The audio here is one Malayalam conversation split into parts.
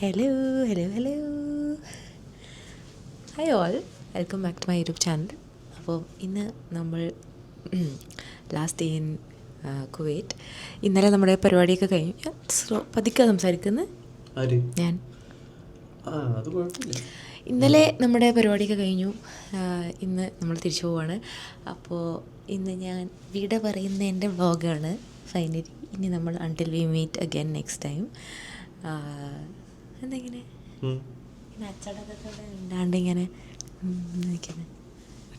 Hello hello hello hi all welcome back to my YouTube channel അപ്പോൾ ഇന്ന് നമ്മൾ ലാസ്റ്റ് ഡേ ഇൻ കുവൈറ്റ് ഇന്നലെ നമ്മുടെ പരിപാടിയൊക്കെ കഴിഞ്ഞു. ഞാൻ സ്ലോ പതുക്കെ സംസാരിക്കുന്നത് ഞാൻ. ഇന്നലെ നമ്മുടെ പരിപാടിയൊക്കെ കഴിഞ്ഞു. ഇന്ന് നമ്മൾ തിരിച്ചു പോവാണ്. അപ്പോൾ ഇന്ന് ഞാൻ വിട പറയുന്ന എന്റെ വ്ളോഗാണ് ഫൈനലി ഇനി നമ്മൾ until we meet again next time എന്തെങ്ങനെ അച്ചടക്കത്തോടെ ഇണ്ടാണ്ട് ഇങ്ങനെ നിൽക്കുന്നത്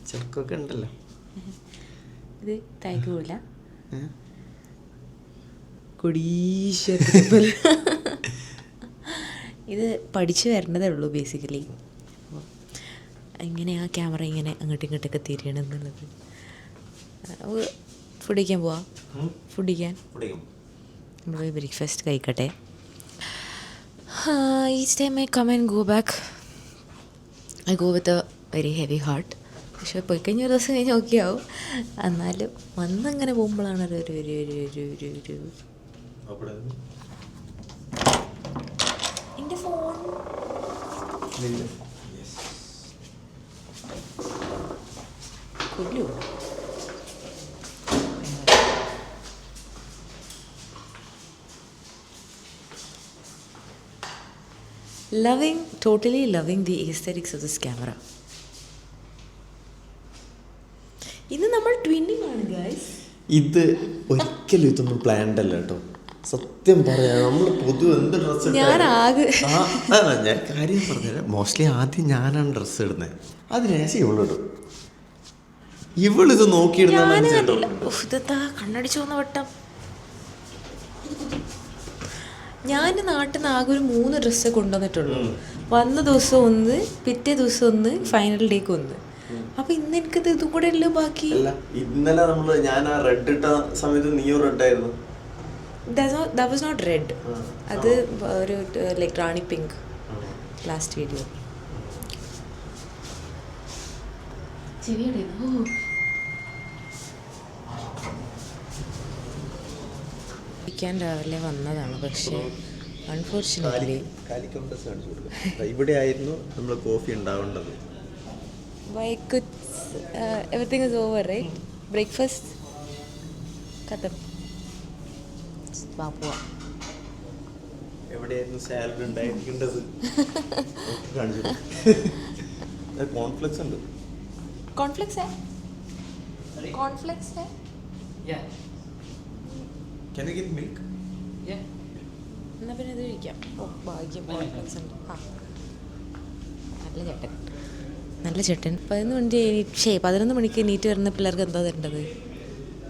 ചെറുക്കൊക്കെ ഉണ്ടല്ലോ ഇത് തയ്ക്കൂല ഏ? കൊടീശ്വര ഇത് പഠിച്ചു വരേണ്ടതേ ഉള്ളൂ ബേസിക്കലി ഇങ്ങനെ ആ ക്യാമറ ഇങ്ങനെ അങ്ങോട്ടും ഇങ്ങോട്ടൊക്കെ തിരിയണം എന്നുള്ളത് ഫുഡ് കഴിക്കാൻ പോവാം. ഫുഡ് കഴിക്കാൻ? നമ്മൾ പോയി ബ്രേക്ക്ഫാസ്റ്റ് കഴിക്കട്ടെ. Each time I come and go back I go with a very heavy heart പക്ഷെ പോയി കഴിഞ്ഞ ഒരു ദിവസം കഴിഞ്ഞ് ഓക്കെ ആവും. എന്നാലും വന്നങ്ങനെ പോകുമ്പോഴാണ് ഒരു ഒരു ഒരു ഒരു ഒരു ഒരു ഒരു. എന്റെ ഫോൺ. കൊല്ലു loving totally loving the aesthetics of this camera ഇന്ന് നമ്മൾ ട്വിന്നിങ് ആണ് ഗൈസ് ഇത് ഒരിക്കലും ഇതൊന്നും പ്ലാൻഡ് അല്ല കേട്ടോ. സത്യം പറയാ നമ്മൾ പൊതുവെ എന്ത് ഡ്രസ് ഞാൻ ആകെ ഞാൻ കാര്യം പറഞ്ഞുതരാം. മോസ്റ്റ്ലി ആദ്യം ഞാനാണ് ഡ്രസ്സ് ഇടുന്നത് അതിനുശേഷം ഇവളിടും ഇവളിത് നോക്കിയിടുന്ന കണ്ണടിച്ചു വന്ന വട്ടം? ഞാൻ നാട്ടിൽ നിന്ന് ആകെ ഒരു മൂന്ന് ഡ്രസ്സ് കൊണ്ടുവന്നിട്ടുള്ളൂ. വന്ന ദിവസം ഒന്ന് പിറ്റേ ദിവസം ഒന്ന് ഫൈനൽ ഡേക്ക് ഒന്ന്. അപ്പൊ ഇന്ന് എനിക്ക് ഇതും കൂടെ അല്ലേ ബാക്കി? അല്ല ഇന്നലെ നമ്മൾ ഞാൻ ആ റെഡ് ഇട്ട സമയത്ത് നീയോ റെഡ് ആയിരുന്നു. ദാറ്റ് വാസ് നോട്ട് റെഡ് അത് ഒരു like rani pink last video ചെവിയുടെ ഓ. കഴിക്കാൻ രാവിലെ വന്നതാണ് പക്ഷേ അൺഫോർച്ചുനേറ്റ്ലി ഇവിടെ ആയിരുന്നു നമ്മൾ കോഫി ഉണ്ടാവേണ്ടത്. വൈക്കുറ്റ്സ് everything is over right breakfast കഥം. ബാപ്പുവ എവിടെയായിരുന്നു സാലഡ് ഉണ്ടായിരിക്കേണ്ടത്? കോൺഫ്ലക്സ് ഉണ്ട്. Cornflakes cornflakes Can you give milk? എന്നാ പിന്നെ ഇത് കഴിക്കാം. ഓ ഭാഗ്യം. ആ നല്ല ചേട്ടൻ. നല്ല ചേട്ടൻ. പതിനൊന്ന് മണി ഷേ പതിനൊന്ന് മണിക്ക് എണീറ്റ് വരുന്ന പിള്ളേർക്ക് എന്താ തരേണ്ടത്?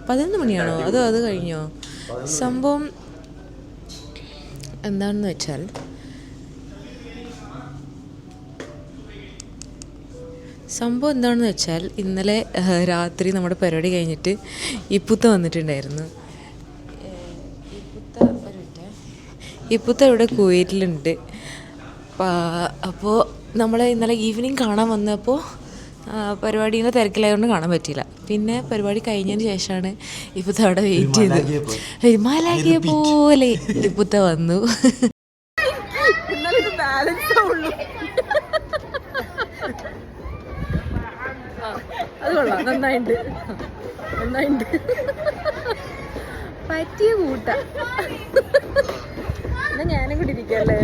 പതിനൊന്ന് മണിയാണോ? അതോ അത് കഴിഞ്ഞോ? സംഭവം എന്താണെന്ന് വെച്ചാൽ സംഭവം എന്താണെന്ന് വെച്ചാൽ ഇന്നലെ രാത്രി നമ്മുടെ പരിപാടി കഴിഞ്ഞിട്ട് ഇപ്പുത്ത വന്നിട്ടുണ്ടായിരുന്നു ഏഹ്, ഇപ്പുത്ത ഒരു മിനിറ്റ് ഇപ്പുത്ത ഇവിടെ കുവൈറ്റിലുണ്ട്. അപ്പോൾ നമ്മൾ ഇന്നലെ ഈവനിങ് കാണാൻ വന്നപ്പോൾ പരിപാടിയുടെ തിരക്കിലായതുകൊണ്ട് കാണാൻ പറ്റിയില്ല. പിന്നെ പരിപാടി കഴിഞ്ഞതിന് ശേഷമാണ് ഇപ്പോഴത്തെ അവിടെ വെയിറ്റ് ചെയ്ത് പോലെ. ഹിമാലയ പോലെ ഇപ്പോഴത്തെ വന്നു. നന്നായിട്ട് നന്നായിണ്ട്. പറ്റിയ കൂട്ട. ഞാനും കൂടി ഇരിക്കല്ലേ?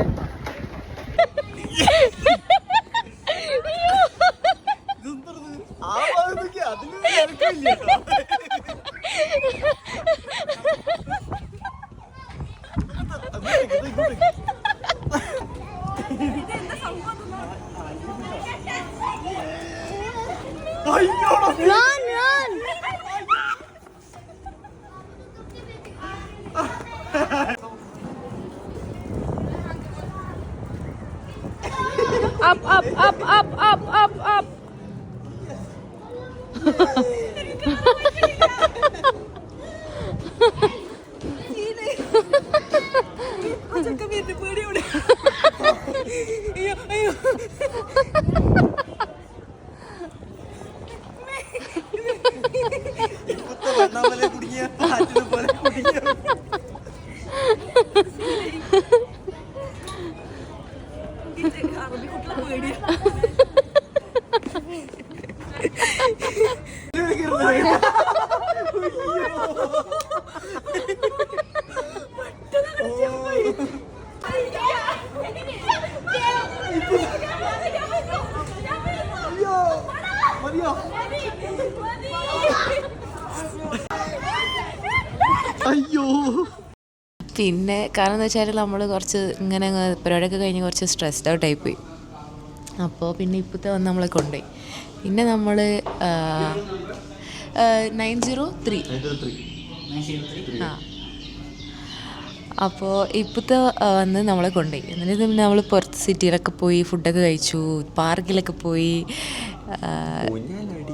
അയ്യോ. പിന്നെ കാരണം എന്ന് വെച്ചാൽ നമ്മൾ കുറച്ച് ഇങ്ങനെ പരിപാടിയൊക്കെ കഴിഞ്ഞ് കുറച്ച് സ്ട്രെസ്ഡ് ഔട്ട് പോയി അപ്പോൾ പിന്നെ ഇപ്പോഴത്തെ വന്ന് നമ്മളെ കൊണ്ടുപോയി പിന്നെ നമ്മൾ നയൻ സീറോ ത്രീ ആ. അപ്പോൾ ഇപ്പോഴത്തെ വന്ന് നമ്മളെ കൊണ്ടുപോയി എന്നിട്ട് പിന്നെ നമ്മൾ പുറത്ത് സിറ്റിയിലൊക്കെ പോയി ഫുഡൊക്കെ കഴിച്ചു പാർക്കിലൊക്കെ പോയി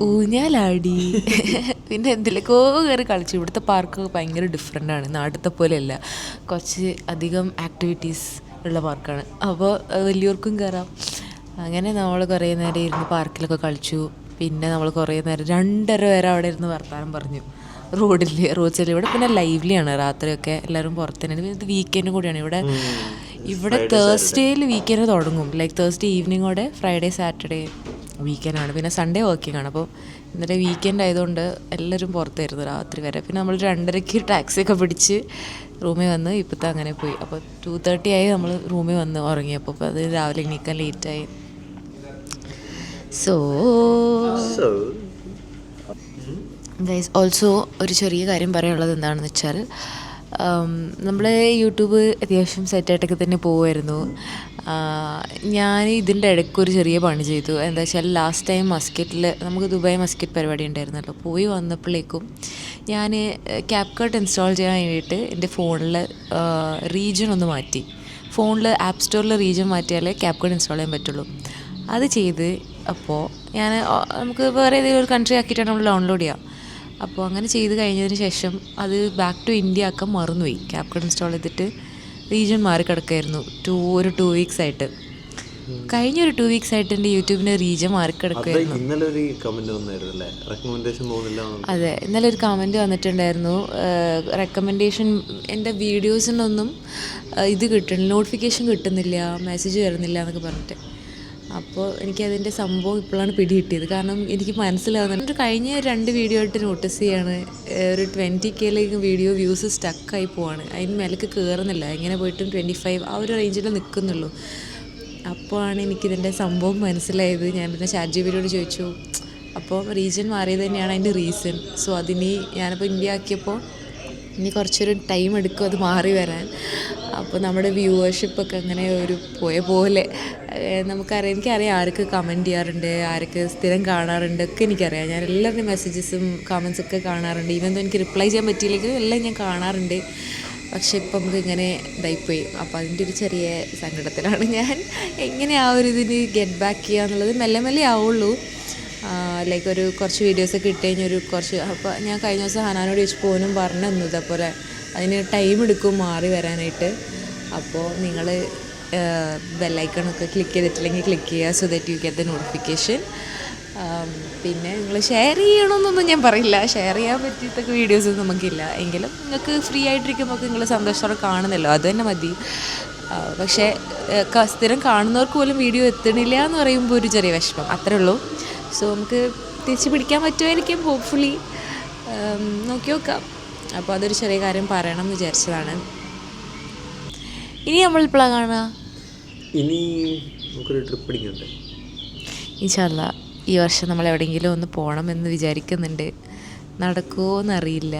ഊഞ്ഞാലാടി. പിന്നെ എന്തിലേക്കോ കയറി കളിച്ചു. ഇവിടുത്തെ പാർക്ക് ഭയങ്കര ഡിഫറെന്റ് ആണ്. നാട്ടിലത്തെ പോലെയല്ല. കുറച്ച് അധികം ആക്ടിവിറ്റീസ് ഉള്ള പാർക്കാണ് അപ്പോൾ വലിയവർക്കും കയറാം അങ്ങനെ നമ്മൾ കുറേ നേരം ഇരുന്ന് പാർക്കിലൊക്കെ കളിച്ചു. പിന്നെ നമ്മൾ കുറേ നേരം രണ്ടര വരെ അവിടെ ഇരുന്ന് വർത്താനം പറഞ്ഞു. റോഡിൽ റോഡ് സൈഡിൽ ഇവിടെ പിന്നെ ലൈവ്ലിയാണ് രാത്രിയൊക്കെ എല്ലാവരും പുറത്ത് തന്നെ പിന്നെ ഇത് വീക്കെൻഡ് കൂടിയാണ്. ഇവിടെ ഇവിടെ തേഴ്സ്ഡേയിൽ വീക്കെൻഡ് തുടങ്ങും. ലൈക്ക് തേഴ്സ്ഡേ ഈവനിങ്ങോടെ ഫ്രൈഡേ സാറ്റർഡേ വീക്കെൻഡ് ആണ്. പിന്നെ സൺഡേ വർക്കിംഗ് ആണ്. അപ്പോൾ ഇന്നലെ വീക്കെൻഡ് ആയതുകൊണ്ട് എല്ലാവരും പുറത്തായിരുന്നു രാത്രി വരെ. പിന്നെ നമ്മൾ രണ്ടരയ്ക്ക് ടാക്സി ഒക്കെ പിടിച്ച് റൂമിൽ വന്ന് ഇപ്പോഴത്തെ അങ്ങനെ പോയി. അപ്പോൾ ടു തേർട്ടി ആയി നമ്മൾ റൂമിൽ വന്ന് ഉറങ്ങിയപ്പോൾ അപ്പോൾ അത് രാവിലെ എണീക്കാൻ ലേറ്റായി സോ ഗൈസ് ഓൾസോ ഒരു ചെറിയ കാര്യം പറയാനുള്ളത് എന്താണെന്ന് വെച്ചാൽ നമ്മൾ യൂട്യൂബ് അത്യാവശ്യം സെറ്റായിട്ടൊക്കെ തന്നെ പോവുമായിരുന്നു ഞാൻ ഇതിന്റെ ഇടയ്ക്ക് ഒരു ചെറിയ പണി ചെയ്തു. എന്താ വെച്ചാൽ ലാസ്റ്റ് ടൈം മസ്കറ്റിൽ നമുക്ക് ദുബായ് മസ്കറ്റ് പരിപാടി ഉണ്ടായിരുന്നല്ലോ. പോയി വന്നപ്പോഴേക്കും ഞാൻ ക്യാപ് കട്ട് ഇൻസ്റ്റാൾ ചെയ്യാൻ വേണ്ടിയിട്ട് എന്റെ ഫോണിൽ റീജിയൻ ഒന്ന് മാറ്റി. ഫോണിൽ ആപ്പ് സ്റ്റോറിൽ റീജിയൻ മാറ്റിയാലേ ക്യാപ് കട്ട് ഇൻസ്റ്റാൾ ചെയ്യാൻ പറ്റുള്ളൂ. അത് ചെയ്ത് അപ്പോൾ ഞാൻ നമുക്ക് വേറെ ഏതെങ്കിലും ഒരു കൺട്രി ആക്കിയിട്ടാണ് നമ്മൾ ഡൗൺലോഡ് ചെയ്യുക അപ്പോൾ അങ്ങനെ ചെയ്ത് കഴിഞ്ഞതിന് ശേഷം അത് ബാക്ക് ടു ഇന്ത്യ ആക്കാൻ മറന്നുപോയി. ക്യാപ് കട്ട് ഇൻസ്റ്റാൾ ചെയ്തിട്ട് റീജിയൻ മാറി കിടക്കായിരുന്നു ടു ഒരു ടു വീക്സ് ആയിട്ട്. കഴിഞ്ഞ ഒരു ടു വീക്സ് ആയിട്ട് എന്റെ യൂട്യൂബിന്റെ റീജിയൻ മാറി ഇന്നലെ ഒരു കമന്റ് റെക്കമെൻഡേഷൻ പോകുന്നില്ല. അതെ ഇന്നലെ ഒരു കമന്റ് വന്നിട്ടുണ്ടായിരുന്നു. റെക്കമെൻഡേഷൻ എന്റെ വീഡിയോസിനൊന്നും ഇത് കിട്ടുന്നില്ല നോട്ടിഫിക്കേഷൻ കിട്ടുന്നില്ല മെസ്സേജ് വരുന്നില്ല എന്നൊക്കെ പറഞ്ഞിട്ട്. അപ്പോൾ എനിക്കതിന്റെ സംഭവം ഇപ്പോഴാണ് പിടികിട്ടിയത്. കാരണം എനിക്ക് മനസ്സിലാവുന്നുണ്ട് ഒരു കഴിഞ്ഞ രണ്ട് വീഡിയോ ആയിട്ട് നോട്ടീസ് ചെയ്യാണ് ഒരു ട്വന്റി കെയിലേക്ക് വീഡിയോ വ്യൂസ് സ്റ്റക്കായി പോവാണ്. അതിന് മേലേക്ക് കയറുന്നില്ല എങ്ങനെ പോയിട്ടും ട്വന്റി ഫൈവ് ആ ഒരു റേഞ്ചിൽ നിൽക്കുന്നുള്ളൂ അപ്പോഴാണ് എനിക്കിതിന്റെ സംഭവം മനസ്സിലായത്. ഞാൻ പിന്നെ ചാറ്റ് ജി ചോദിച്ചു. അപ്പോൾ റീജൻ മാറിയത് തന്നെയാണ് അതിന്റെ റീസൺ സോ അതിനി ഞാനിപ്പോൾ ഇന്ത്യ ആക്കിയപ്പോൾ ഇനി കുറച്ചൊരു ടൈം എടുക്കും അത് മാറി വരാൻ. അപ്പോൾ നമ്മുടെ വ്യൂവേഴ്ഷിപ്പൊക്കെ അങ്ങനെ ഒരു പോയ പോലെ. നമുക്കറിയാം എനിക്കറിയാം ആർക്ക് കമന്റ് ചെയ്യാറുണ്ട് ആർക്ക് സ്ഥിരം കാണാറുണ്ട് ഒക്കെ എനിക്കറിയാം. ഞാൻ എല്ലാവരുടെയും മെസ്സേജസും കമൻസ് ഒക്കെ കാണാറുണ്ട്. ഈവൻ എനിക്ക് റിപ്ലൈ ചെയ്യാൻ പറ്റിയില്ലെങ്കിലും എല്ലാം ഞാൻ കാണാറുണ്ട്. പക്ഷെ ഇപ്പം നമുക്ക് ഇങ്ങനെ ഇതായിപ്പോയി. അപ്പോൾ അതിന്റെ ഒരു ചെറിയ സങ്കടത്തിലാണ് ഞാൻ. എങ്ങനെ ആ ഒരു ഇതിന് ഗെറ്റ് ബാക്ക് ചെയ്യുക എന്നുള്ളത് മെല്ലെ മെല്ലെ ആവുള്ളൂ. ലൈക്ക് ഒരു കുറച്ച് വീഡിയോസൊക്കെ ഇട്ട് കഴിഞ്ഞൊരു കുറച്ച് അപ്പോൾ ഞാൻ കഴിഞ്ഞ ദിവസം ഹനാനോട് ചോദിച്ചു പോനും പറഞ്ഞു തന്നു ഇതേപോലെ അതിന് ടൈം എടുക്കും മാറി വരാനായിട്ട്. അപ്പോൾ നിങ്ങൾ ബെല്ലൈക്കണൊക്കെ ക്ലിക്ക് ചെയ്തിട്ടില്ലെങ്കിൽ ക്ലിക്ക് ചെയ്യുക so that you get the notification പിന്നെ നിങ്ങൾ ഷെയർ ചെയ്യണമെന്നൊന്നും ഞാൻ പറയില്ല. ഷെയർ ചെയ്യാൻ പറ്റിയത്തൊക്കെ വീഡിയോസ് നമുക്കില്ല. എങ്കിലും നിങ്ങൾക്ക് ഫ്രീ ആയിട്ടിരിക്കുമ്പോൾ നിങ്ങൾ സന്തോഷത്തോടെ കാണുന്നല്ലോ. അത് തന്നെ മതി. പക്ഷേ സ്ഥിരം കാണുന്നവർക്ക് പോലും വീഡിയോ എത്തണില്ല എന്ന് പറയുമ്പോൾ ഒരു ചെറിയ വിഷമം. അത്രേ ഉള്ളൂ. സോ നമുക്ക് തിരിച്ച് പിടിക്കാൻ പറ്റുമായിരിക്കും ഹോപ്പ്ഫുള്ളി നോക്കി നോക്കാം. അപ്പോൾ അതൊരു ചെറിയ കാര്യം പറയണം എന്ന് വിചാരിച്ചതാണ്. ഇനി നമ്മളിപ്പോഴാണ് കാണുക? ഇനി നമുക്കൊരു ട്രിപ്പ് അടിക്കണ്ടേ ഇൻഷല്ല ഈ വർഷം നമ്മൾ എവിടെയെങ്കിലും ഒന്ന് പോകണം എന്ന് വിചാരിക്കുന്നുണ്ട്. നടക്കുമോ എന്നറിയില്ല.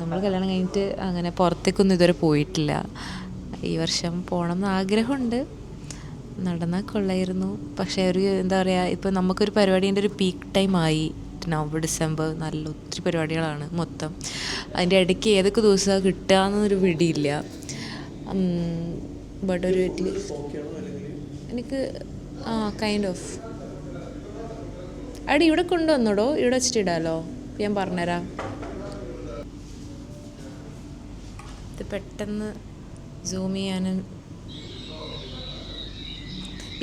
നമ്മൾ കല്യാണം കഴിഞ്ഞിട്ട് അങ്ങനെ പുറത്തേക്കൊന്നും ഇതുവരെ പോയിട്ടില്ല. ഈ വർഷം പോകണം എന്ന് ആഗ്രഹമുണ്ട്. നടന്നാൽ കൊള്ളായിരുന്നു. പക്ഷേ ഒരു എന്താ പറയുക ഇപ്പോൾ നമുക്കൊരു പരിപാടീന്റെ ഒരു പീക്ക് ടൈം ആയി. നവംബർ ഡിസംബർ നല്ല ഒത്തിരി പരിപാടികളാണ് മൊത്തം. അതിന്റെ ഇടയ്ക്ക് ഏതൊക്കെ ദിവസമാണ് കിട്ടുക എന്നൊരു പിടിയില്ല. ബട്ട് ഒരു എനിക്ക് ആ കൈൻഡ് ഓഫ് അവിടെ ഇവിടെ കൊണ്ടുവന്നോടോ? ഇവിടെ വെച്ചിട്ട് ഇടാലോ? ഞാൻ പറഞ്ഞുതരാം ഇത് പെട്ടെന്ന് സൂം ചെയ്യാനും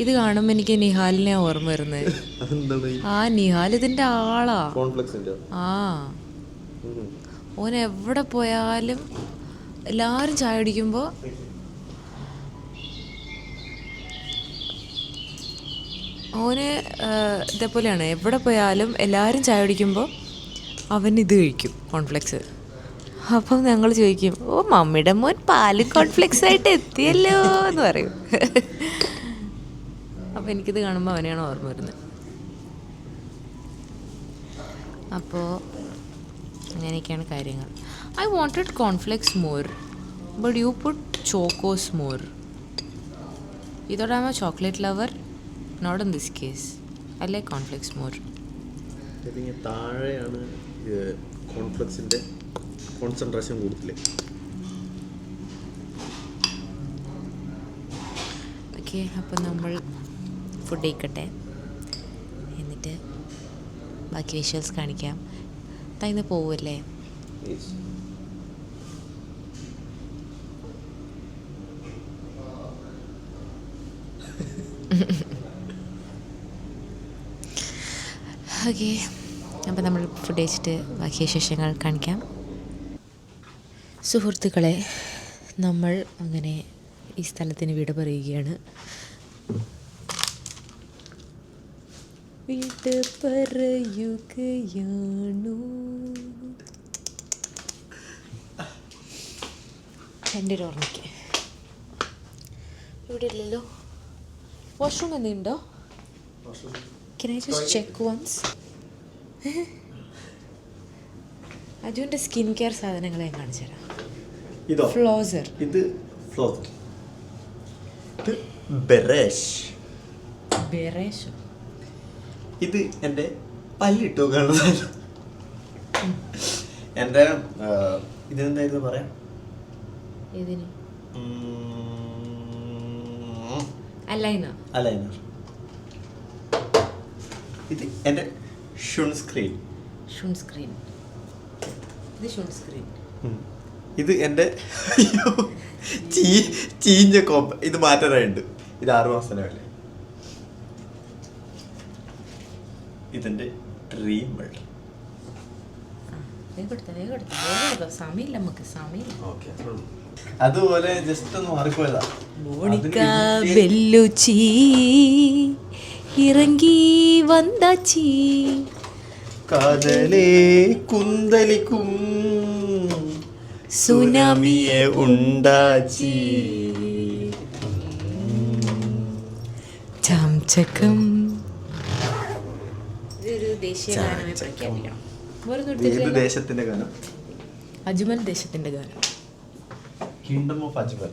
ഇത് കാണുമ്പോ എനിക്ക് നിഹാലിനെ ഓർമ്മ വരുന്നത് ആ നിഹാൽ ഇതിന്റെ ആളാ. ആ. ഓൻ എവിടെ പോയാലും എല്ലാരും ചായ അടിക്കുമ്പോ ഓന് ഇതേപോലെയാണ്. എവിടെ പോയാലും എല്ലാവരും ചായ കുടിക്കുമ്പോൾ അവൻ ഇത് കഴിക്കും കോൺഫ്ലെക്സ്. അപ്പം ഞങ്ങൾ ചോദിക്കും ഓ മമ്മിയുടെ മോൻ പാലും കോൺഫ്ലെക്സ് ആയിട്ട് എത്തിയല്ലോ എന്ന് പറയും. അപ്പം എനിക്കിത് കാണുമ്പോൾ അവനെയാണ് ഓർമ്മ വരുന്നത്. അപ്പോൾ അങ്ങനെയൊക്കെയാണ് കാര്യങ്ങൾ. I wanted cornflakes more but you put Chocos more ഇതോടാകുമ്പോൾ chocolate lover not in this like cornflakes more ഇതിങ്ങനെ താഴെയാണ് കോൺഫ്ലക്സിന്റെ കോൺസെൻട്രേഷൻ കൂടുതൽ ഓക്കെ അപ്പം നമ്മൾ ഫുഡ് കഴിക്കട്ടെ. എന്നിട്ട് ബാക്കി വിഷ്വൽസ് കാണിക്കാം. തൈന്ന് പോവല്ലേ? ഓക്കെ അപ്പം നമ്മൾ ഫുഡ് കഴിച്ചിട്ട് ബാക്കി വിശേഷങ്ങൾ കാണിക്കാം. സുഹൃത്തുക്കളെ നമ്മൾ അങ്ങനെ ഈ സ്ഥലത്തിന് വിട പറയുകയാണ്. വിട പറയുകയാണു. എന്റെ ഒരു ഓർമ്മയ്ക്ക് ഇവിടെ ഇല്ലല്ലോ washroom എന്തുണ്ടോ can I just check once അജുവിന്റെ skin care സാധനങ്ങൾ ഞാൻ കാണിച്ചു തരാം. ഇതോ? ഫ്ലോസർ ഇത് ഫ്ലോസർ ഇത് ബെറേഷ് ബെറേഷോ ഇത് എന്റെ പല്ലിട്ടു കാണുന്നത് എന്റെ ഇതെന്തായിരുന്നു പറയാം? ഏതിന്? ഉം, അല്ലൈന അലൈനർ. ഇത് എന്റെ ഷുൺ സ്ക്രീൻ ഷുൺ സ്ക്രീൻ ഇത് ഷുൺ സ്ക്രീൻ ഇത് എന്റെ ചീ ചീഞ്ഞ കോപ്പ ഇത് മാറ്റാനായിട്ടുണ്ട് ഇത് ആറ് മാസത്തിനല്ലേ ഇതെന്റെ ഡ്രീം വേൾഡ് അതുപോലെ ജസ്റ്റ് ഒന്ന് മാറിപ്പോയതാ. ബെല്ലുച്ചി ഇറങ്ങി വந்தாച്ചി കാതലേ കുന്തലിക്കും സുനാമിയെ ഉണ്ടാച്ചി. ചാംചക്കം ദേശീയ ഗാനമായി പ്രഖ്യാപിക്കണം വേറൊന്നും ദേശത്തിന്റെ ഗാനം? അജ്മൽ ദേശത്തിന്റെ ഗാനം. Kingdom of Ajmal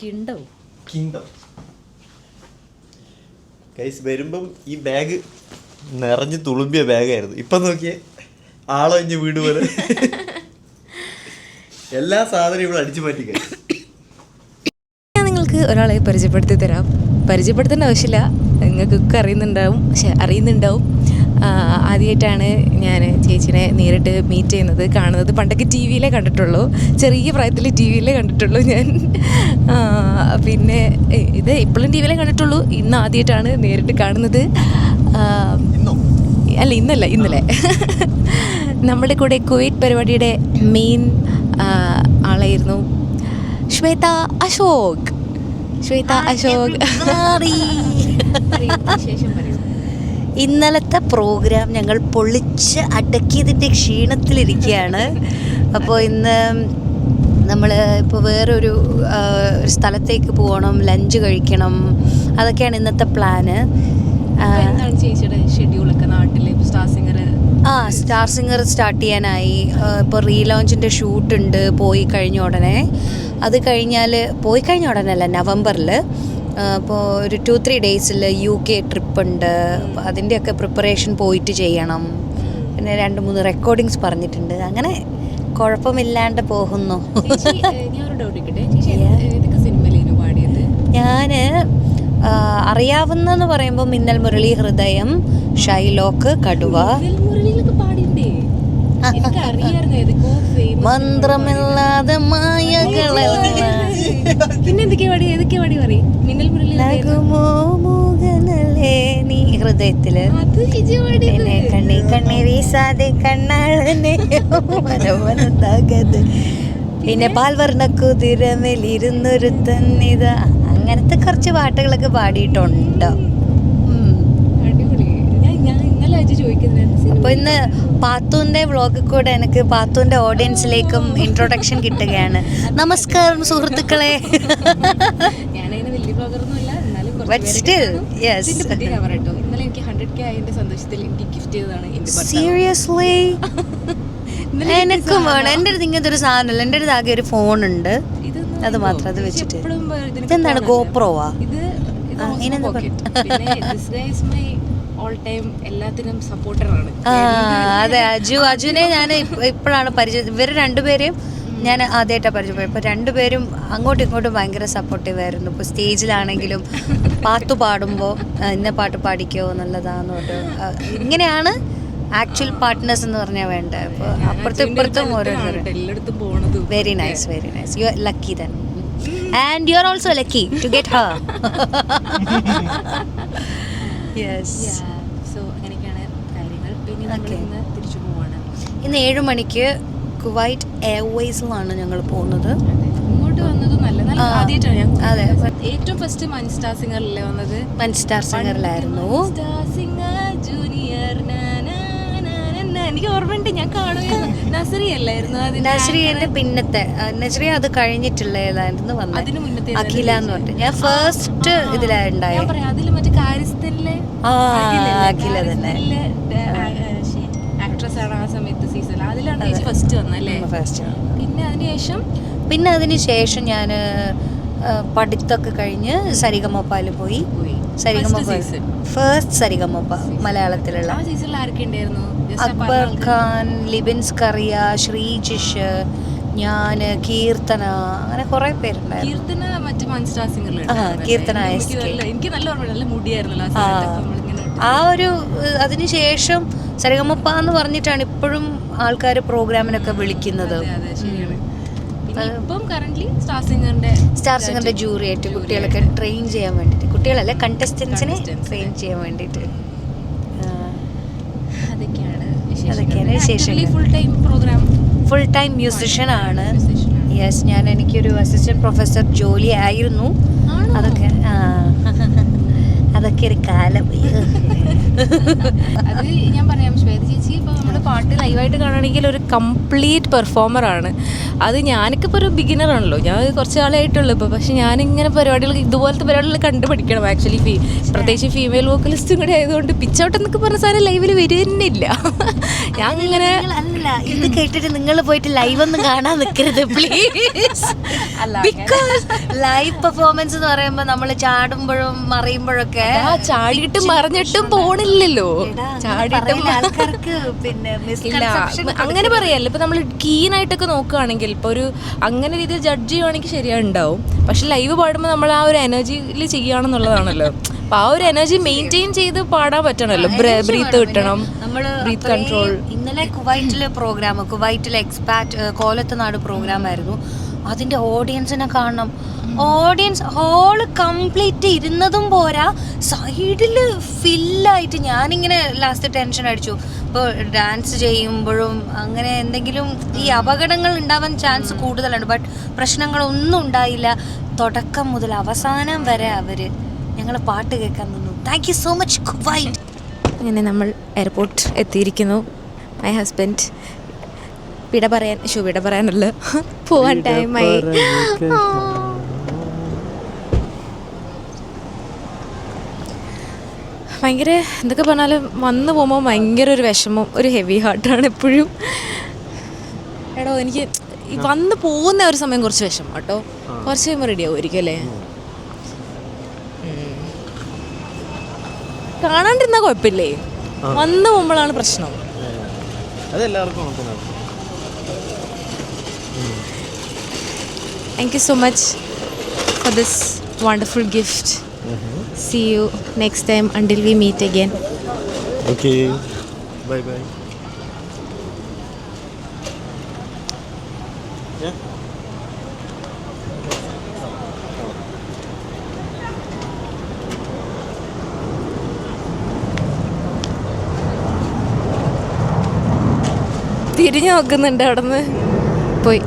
kingdom kingdom guys വരുമ്പം ഈ ബാഗ് നിറഞ്ഞു തുളുമ്പിയ ബാഗായിരുന്നു ഇപ്പൊ നോക്കിയേ ആളൊഞ്ഞ് വീട് പോലെ. എല്ലാ സാധനവും ഇവിടെ അടിച്ചു മാറ്റി. ഞാൻ നിങ്ങൾക്ക് ഒരാളെ പരിചയപ്പെടുത്തി തരാം. പരിചയപ്പെടുത്തേണ്ട ആവശ്യമില്ല. നിങ്ങൾക്കൊക്കെ അറിയുന്നുണ്ടാവും. പക്ഷെ അറിയുന്നുണ്ടാവും. ആദ്യമായിട്ടാണ് ഞാൻ ചേച്ചിനെ നേരിട്ട് മീറ്റ് ചെയ്യുന്നത് കാണുന്നത്. പണ്ടൊക്കെ ടി വിയിലേ കണ്ടിട്ടുള്ളൂ. ചെറിയ പ്രായത്തിൽ ടി വിയിലേ കണ്ടിട്ടുള്ളൂ ഞാൻ. പിന്നെ ഇത് ഇപ്പോഴും ടി വിയിലേ കണ്ടിട്ടുള്ളൂ. ഇന്ന് ആദ്യമായിട്ടാണ് നേരിട്ട് കാണുന്നത്. അല്ല ഇന്നല്ല ഇന്നലെ. നമ്മുടെ കൂടെ കുവൈറ്റ് പരിപാടിയുടെ മെയിൻ ആളായിരുന്നു. ശ്വേത അശോക്. ശ്വേത അശോക്. ഇന്നലത്തെ പ്രോഗ്രാം ഞങ്ങൾ പൊളിച്ച് അടക്കിയതിന്റെ ക്ഷീണത്തിലിരിക്കുകയാണ്. അപ്പോൾ ഇന്ന് നമ്മൾ ഇപ്പോൾ വേറൊരു ഒരു സ്ഥലത്തേക്ക് പോകണം ലഞ്ച് കഴിക്കണം. അതൊക്കെയാണ് ഇന്നത്തെ പ്ലാന്. ചേച്ചിയുടെ ഷെഡ്യൂളൊക്കെ നാട്ടിൽ സ്റ്റാർ സിംഗർ ആ സ്റ്റാർ സിംഗർ സ്റ്റാർട്ട് ചെയ്യാനായി. ഇപ്പോൾ റീലോഞ്ചിന്റെ ഷൂട്ടുണ്ട് പോയി കഴിഞ്ഞ ഉടനെ. അത് കഴിഞ്ഞാൽ പോയി കഴിഞ്ഞ ഉടനെ അല്ല നവംബറിൽ അപ്പോൾ ഒരു ടു ത്രീ ഡേയ്സിൽ യു കെ ട്രിപ്പ് ഉണ്ട്. അതിന്റെയൊക്കെ പ്രിപ്പറേഷൻ പോയിട്ട് ചെയ്യണം. പിന്നെ രണ്ട് മൂന്ന് റെക്കോർഡിങ്സ് പറഞ്ഞിട്ടുണ്ട്. അങ്ങനെ കുഴപ്പമില്ലാണ്ട് പോകുന്നു. ഞാൻ അറിയാവുന്നെന്ന് പറയുമ്പോൾ മിന്നൽ മുരളി ഹൃദയം ഷൈലോക്ക് കടുവ. അറിയായിരുന്നു മന്ത്രമില്ലാതെ മായകളെല്ലാം. പിന്നെ പാടി? പാടി പറയും? മിന്നൽ നീ ഹൃദയത്തിൽ? പിന്നെ കണ്ണി കണ്ണി വീസാതെ കണ്ണാളനെ പിന്നെ പാൽവർണ കുതിരമേലിരുന്നൊരു തന്നിത അങ്ങനത്തെ കുറച്ച് പാട്ടുകളൊക്കെ പാടിയിട്ടുണ്ട്. അപ്പോൾ ഇന്ന് പാത്തുവിന്റെ വ്ളോഗിൽ കൂടെ എനിക്ക് പാത്തുവിന്റെ ഓഡിയൻസിലേക്കും ഇൻട്രൊഡക്ഷൻ കിട്ടുകയാണ്. നമസ്കാരം സുഹൃത്തുക്കളെ. ഇന്നലെ എനിക്ക് ഹൺഡ്രഡ് കെ ആയതിന്റെ സന്തോഷത്തിൽ എനിക്ക് ഗിഫ്റ്റ് ചെയ്തതാണ് സീരിയസ്ലി ഇന്നലെ എനിക്കും വേണം. എന്റെ അടുത്ത് ഇങ്ങനത്തെ ഒരു സാധനമല്ല. എന്റെ അടുത്ത് ആകെ ഒരു ഫോൺ ഉണ്ട് അത് മാത്രം അത് വെച്ചിട്ട്. ഇതെന്താണ്? ഗോപ്രോവാ ഇത് ഇത് ആ, ടൈം എല്ലാത്തിനും സപ്പോർട്ടറാണ് അതെ അജു അജുനെ ഞാൻ ഇപ്പോഴാണ് പരിചയം ഇവർ രണ്ടുപേരെയും ഞാൻ ആദ്യമായിട്ടാണ് പരിചയപ്പെട്ടത്. ഇപ്പോൾ രണ്ടുപേരും അങ്ങോട്ടും ഇങ്ങോട്ടും ഭയങ്കര സപ്പോർട്ടീവ് ആയിരുന്നു. ഇപ്പോൾ സ്റ്റേജിലാണെങ്കിലും പാട്ട് പാടുമ്പോൾ ഇന്ന പാട്ട് പാടിക്കോ എന്നുള്ളതാന്ന് പറഞ്ഞു ഇങ്ങനെയാണ് ആക്ച്വൽ പാർട്ട്നേഴ്സ് എന്ന് പറഞ്ഞാൽ വേണ്ടത്. അപ്പോൾ അപ്പുറത്തും ഇപ്പുറത്തും ഓരോരുത്തരും. Very nice very nice you are lucky then and you are also lucky to get her so അങ്ങനെയൊക്കെയാണ് കാര്യങ്ങൾ. നമ്മൾ. ഇന്ന് തിരിച്ചു പോവാണ്. ഇന്ന് ഏഴ് മണിക്ക് കുവൈറ്റ് എയർവേസിലാണ് ഞങ്ങൾ പോകുന്നത്. ഇങ്ങോട്ട് വന്നത് നല്ല നല്ല ആദ്യമായിട്ടാണ് ഞാൻ അതെ. ഏറ്റവും ഫസ്റ്റ് മൻ സ്റ്റാർ സിംഗറിലെ വന്നത്? മൻ സ്റ്റാർ സിംഗറിലായിരുന്നു എനിക്ക് ഓർമ്മയുണ്ട്. ഞാൻ കാണുമായിരുന്നു നസറി അല്ലായിരുന്നു. പിന്നത്തെ നസറി അത് കഴിഞ്ഞിട്ടുള്ളതായിരുന്നു വന്നത്. അഖില എന്ന് പറഞ്ഞിട്ട്. ഞാൻ ഫസ്റ്റ് ഇതിലായിരുന്നു ഞാൻ പറയാം. മറ്റേ അഖില തന്നെ. ആക്ട്രസ് ആണ് ആ സമയത്ത് സീസൺ അതിലാണ് ചേച്ചി ഫസ്റ്റ് വന്നല്ലേ ഫസ്റ്റ് പിന്നെ അതിനുശേഷം? പിന്നെ അതിനുശേഷം ഞാൻ പഠിത്തമൊക്കെ കഴിഞ്ഞ് സരിഗമപ്പാൽ പോയി. സരിഗമപ്പ ഫസ്റ്റ് സരിഗമപ്പ മലയാളത്തിലുള്ള. അക്ബർ ഖാൻ ലിബിൻസ് കറിയ ശ്രീജിഷ് ഞാൻ കീർത്തന അങ്ങനെ കുറെ പേരുണ്ടായിരുന്നു. കീർത്തന മറ്റേ മൺസ്റ്റാർ സിംഗറിൽ ആ, കീർത്തന. എനിക്ക് നല്ല ഓർമ്മ നല്ല മുടിയായിരുന്നല്ലോ ആ ഒരു അതിനുശേഷം സരിഗമപ്പ എന്ന് പറഞ്ഞിട്ടാണ് ഇപ്പോഴും ആൾക്കാർ പ്രോഗ്രാമിനൊക്കെ വിളിക്കുന്നത്. സ്റ്റാർ സിംഗറിന്റെ സ്റ്റാർ സിംഗറിന്റെ ജൂറി ആയിട്ട് കുട്ടികളൊക്കെ ട്രെയിൻ ചെയ്യാൻ വേണ്ടിട്ട്. കുട്ടികളല്ലേ കണ്ടസ്റ്റൻസിനെ. ട്രെയിൻ ചെയ്യാൻ വേണ്ടിട്ട്. അതൊക്കെയാണ് അതൊക്കെയാണ് വിശേഷങ്ങൾ. Full time programme full time musician ആണ്. യെസ് ഞാൻ എനിക്കൊരു അസിസ്റ്റന്റ് പ്രൊഫസർ ജോലി ആയിരുന്നു. അതൊക്കെ അതൊക്കെ ഒരു കാലം. അത് ഞാൻ പറയാം ശ്വേത ചേച്ചി ഇപ്പോൾ നമ്മൾ പാട്ട് ലൈവായിട്ട് കാണുകയാണെങ്കിൽ ഒരു കംപ്ലീറ്റ് പെർഫോമർ ആണ്. അത് ഞാനൊക്കെ ഇപ്പോൾ ഒരു ബിഗിനർ ആണല്ലോ. ഞാൻ കുറച്ച് കാലമായിട്ടുള്ളൂ ഇപ്പോൾ പക്ഷെ ഞാനിങ്ങനെ പരിപാടികൾ ഇതുപോലത്തെ പരിപാടികൾ കണ്ടുപഠിക്കണം ആക്ച്വലി ഫീ പ്രത്യേകിച്ച് ഫീമെയിൽ വോക്കലിസ്റ്റും കൂടെ ആയതുകൊണ്ട് പിച്ചോട്ട് എന്നൊക്കെ പറഞ്ഞ സാധനം ലൈവിൽ വരുന്നില്ല. ഞാൻ ഇങ്ങനെ അല്ല ഇത് കേട്ടിട്ട് നിങ്ങൾ പോയിട്ട് ലൈവ് ഒന്നും കാണാൻ നിൽക്കരുത് പ്ലീസ് ബിക്കോസ് ലൈവ് പെർഫോമൻസ് എന്ന് പറയുമ്പോ നമ്മൾ ചാടുമ്പോഴും മറിയുമ്പോഴൊക്കെ ചാടിയിട്ടും മറിഞ്ഞിട്ടും പോണില്ലല്ലോ. ചാടിയിട്ടും ആൾക്കാർക്ക് പിന്നെ അങ്ങനെ പറയല്ല. ഇപ്പൊ നമ്മൾ കീനായിട്ടൊക്കെ നോക്കുകയാണെങ്കിൽ ഇപ്പൊ ഒരു അങ്ങനെ രീതിയിൽ ജഡ്ജ് ചെയ്യുവാണെങ്കിൽ ശരിയാണ്ടാവും പക്ഷെ ലൈവ് പാടുമ്പോൾ നമ്മൾ ആ ഒരു എനർജിയിൽ ചെയ്യുകയാണെന്നുള്ളതാണല്ലോ. അപ്പൊ ആ ഒരു എനർജി മെയിന്റെയിൻ ചെയ്ത് പാടാൻ പറ്റണല്ലോ. ബ്രീത്ത് കിട്ടണം ബ്രീത്ത് കൺട്രോൾ ഇന്നലെ കുവൈറ്റിലെ പ്രോഗ്രാം കുവൈറ്റിലെ എക്സ്പാറ്റ് കോലത്തനാട് പ്രോഗ്രാം ആയിരുന്നു. അതിന്റെ ഓഡിയൻസിനെ കാണണം. ഓഡിയൻസ് ഹോൾ കംപ്ലീറ്റ് ഇരുന്നതും പോരാ. സൈഡിൽ ഫില്ലായിട്ട് ഞാനിങ്ങനെ ലാസ്റ്റ് ടെൻഷൻ അടിച്ചു. ഇപ്പോൾ ഡാൻസ് ചെയ്യുമ്പോഴും അങ്ങനെ എന്തെങ്കിലും ഈ അപകടങ്ങൾ ഉണ്ടാവാൻ ചാൻസ് കൂടുതലാണ്. ബട്ട് പ്രശ്നങ്ങളൊന്നും ഉണ്ടായില്ല. തുടക്കം മുതൽ അവസാനം വരെ അവർ ഞങ്ങൾ പാട്ട് കേൾക്കാൻ നിന്നു. താങ്ക് യു സോ മച്ച് അങ്ങനെ നമ്മൾ എയർപോർട്ട് എത്തിയിരിക്കുന്നു. മൈ ഹസ്ബൻഡ് വിട പറയാൻ ഷു വിട പറയാനല്ല. പോവാൻ ടൈമായി ഭയങ്കര എന്തൊക്കെ പറഞ്ഞാലും വന്നു പോകുമ്പോൾ ഭയങ്കര ഒരു വിഷമം ഒരു ഹെവി ഹാർട്ടാണ് എപ്പോഴും. എടോ എനിക്ക് വന്ന് പോകുന്ന ഒരു സമയം കുറച്ച് വിഷമം കേട്ടോ. കുറച്ച് കഴിയുമ്പോൾ റെഡി ആവുമായിരിക്കും അല്ലേ. കാണാണ്ടിരുന്നാൽ കുഴപ്പമില്ലേ? വന്നു പോകുമ്പോഴാണ് പ്രശ്നം. അതെല്ലാവർക്കും Thank you so much for this wonderful gift. See you next time until we meet again. Okay bye bye തിരിഞ്ഞു നോക്കുന്നുണ്ട് അവിടെ നിന്ന് പോയി